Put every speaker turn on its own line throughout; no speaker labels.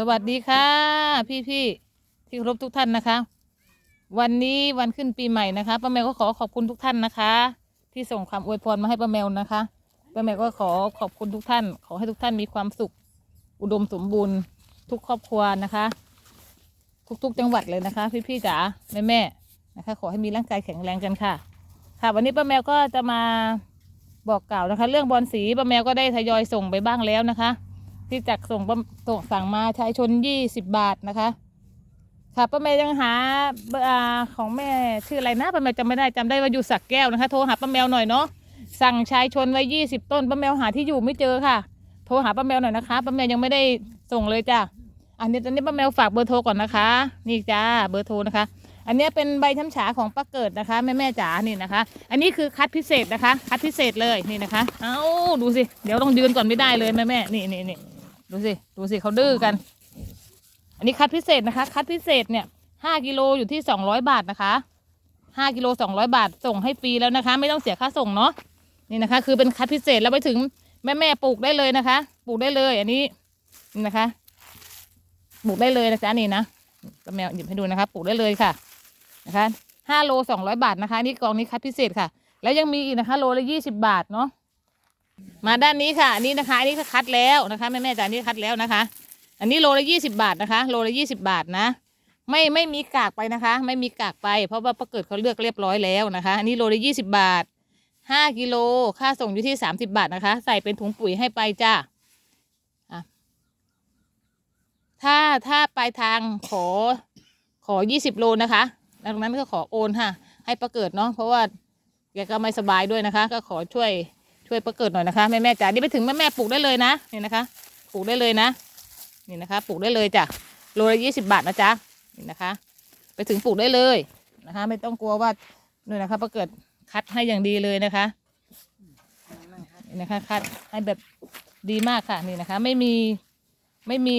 สวัสดีค่ะ พี่พี่ๆที่เคารพทุกท่านนะคะ วันนี้วันขึ้นปีใหม่นะคะป้าแมวก็ขอขอบคุณทุกท่านนะคะ ที่ส่งความอวยพรมาให้ป้าแมวนะคะป้าแมวก็ขอขอบคุณทุกท่าน ขอให้ทุกท่านมีความสุข อุดมสมบูรณ์ทุกครอบครัวนะคะ ทุกๆจังหวัดเลยนะคะ พี่พี่ๆจ๋าแม่แม่นะคะ ขอให้มีร่างกายแข็งแรงกันค่ะ ค่ะ วันนี้ป้าแมวก็จะมาบอกกล่าวนะคะ เรื่องบอลสีป้าแมวก็ได้ทยอยส่งไปบ้างแล้วนะคะ ที่จักส่งป้าส่งสั่งมาชายชนยี่สิบบาทนะคะ ค่ะป้าแมวยังหาเบอร์ของแม่ชื่ออะไรนะป้าแมวจำไม่ได้จำได้ว่าอยู่สักแก้วนะคะโทรหาป้าแมวหน่อยเนาะสั่งชายชนไว้ยี่สิบต้นป้าแมวหาที่อยู่ไม่เจอค่ะ โทรหาป้าแมวหน่อยนะคะป้าแมวยังไม่ได้ส่งเลยจ้ะอันนี้ตอนนี้ป้าแมวฝากเบอร์โทรก่อนนะคะ นี่จ้าเบอร์โทรนะคะ อันนี้เป็นใบช้ำฉาของป้าเกิดนะคะแม่แม่จ๋านี่นะคะ อันนี้คือคัดพิเศษนะคะ คัดพิเศษเลยนี่นะคะ เอาดูสิ เดี๋ยวต้องยืนก่อนไม่ได้เลยแม่แม่นี่นี่นี่ ดูสิ ดูสิเขาดื้อกัน อันนี้คัดพิเศษนะคะ คัดพิเศษเนี่ยห้ากิโลอยู่ที่สองร้อยบาทนะคะห้ากิโลสองร้อยบาทส่งให้ฟรีแล้วนะคะ ไม่ต้องเสียค่าส่งเนาะนี่นะคะ คือเป็นคัดพิเศษแล้วไปถึงแม่แม่ๆปลูกได้เลยนะคะ ปลูกได้เลย อันนี้นี่นะคะ ปลูกได้เลยนะจ๊ะนี่นะก็แมวหยิบให้ดูนะคะ ปลูกได้เลยค่ะนะคะห้าโลสองร้อยบาทนะคะ นี่กองนี้คัดพิเศษค่ะ แล้วยังมีอีกนะคะ โลละยี่สิบบาทเนาะ มาด้านนี้ค่ะอันนี้นะคะอันนี้คัดแล้วนะคะแม่แม่จ๋านนี้คัดแล้วนะคะ อันนี้โลละยี่สิบาทนะคะ โลละยี่สิบาทนะ ไม่ไม่มีกากไปนะคะ ไม่มีกากไป เพราะว่าประเกิดเขาเลือกเรียบร้อยแล้วนะคะ อันนี้โลละยี่สิบาทห้ากิโลค่าส่งอยู่ที่สามสิบาทนะคะ ใส่เป็นถุงปุ๋ยให้ไปจ้าถ้าถ้าปลายทางขอขอยี่สิบโลนะคะดังนั้นก็ขอโอนค่ะ ให้ประเกิดเนาะเพราะว่าแกก็ไม่สบายด้วยนะคะ ก็ขอช่วย ช่วยประเกิดหน่อยนะคะแม่แม่จ๋านี่ไปถึงแม่แม่ปลูกได้เลยนะนี่นะคะ ปลูกได้เลยนะ นี่นะคะ ปลูกได้เลยจ้ะโลละยี่สิบาทนะจ๊ะนี่นะคะ ไปถึงปลูกได้เลยนะคะ ไม่ต้องกลัวว่านี่นะคะประเกิดคัดให้อย่างดีเลยนะคะนี่นะคะคัดให้แบบดีมากค่ะนี่นะคะ ไม่มีไม่มี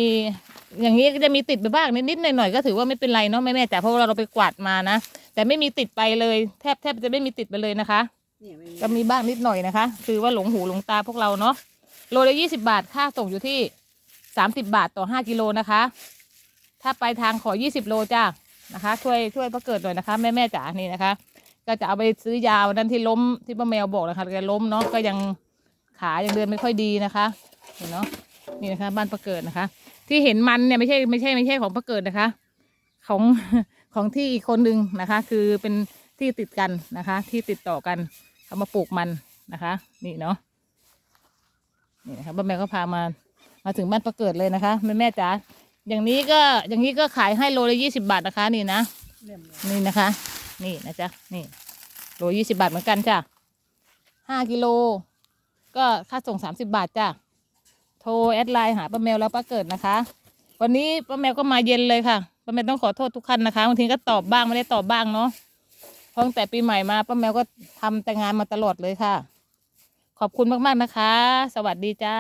อย่างนี้ก็จะมีติดไปบ้างนิดๆหน่อยๆก็ถือว่าไม่เป็นไรเนาะแม่แม่จ๋าเพราะว่าเราไปกวาดมานะแต่ไม่มีติดไปเลย แทบแทบจะไม่มีติดไปเลยนะคะ
เนี่ยไม่มี
ก็มีบ้างนิดหน่อยนะคะ คือว่าหลงหูหลงตาพวกเราเนาะโลละยี่สิบาทค่าส่งอยู่ที่สามสิบาทต่อห้ากิโลนะคะ ถ้าไปทางขอยี่สิบโลจ้านะคะ ช่วยช่วยประเกิดหน่อยนะคะ แม่แม่จ๋านี่นะคะ ก็จะเอาไปซื้อยาวันนั้นที่ล้มที่ป้าแมวบอกนะคะแกล้มเนาะก็ยังขายังเดินไม่ค่อยดีนะคะ เห็นเนาะนี่นะคะ บ้านประเกิดนะคะ ที่เห็นมันเนี่ยไม่ใช่ไม่ใช่ไม่ใช่ของประเกิดนะคะ ของของที่อีกคนนึงนะคะ คือเป็น ที่ติดกันนะคะ ที่ติดต่อกันเขามาปลูกมันนะคะ นี่เนาะนี่นะคะป้าแมวก็พามามาถึงบ้านประเกิดเลยนะคะแม่แม่จ๋าอย่างนี้ก็อย่างนี้ก็ขายให้โลละยี่สิบาทนะคะ นี่นะนี่นะคะ นี่นะจ๊ะนี่โลยี่สิบาทเหมือนกันจ้ะห้ากิโล ก็ค่าส่งสามสิบาทจ้ะโทรแอดไลน์หาป้าแมวแล้วป้าเกิดนะคะ วันนี้ป้าแมวก็มาเย็นเลยค่ะป้าแมวต้องขอโทษทุกท่านนะคะบางทีก็ตอบบ้างไม่ได้ตอบบ้างเนาะ ตั้งแต่ปีใหม่มาป้าแมวก็ทำแต่งานมาตลอดเลยค่ะ ขอบคุณมากๆนะคะ สวัสดีจ้า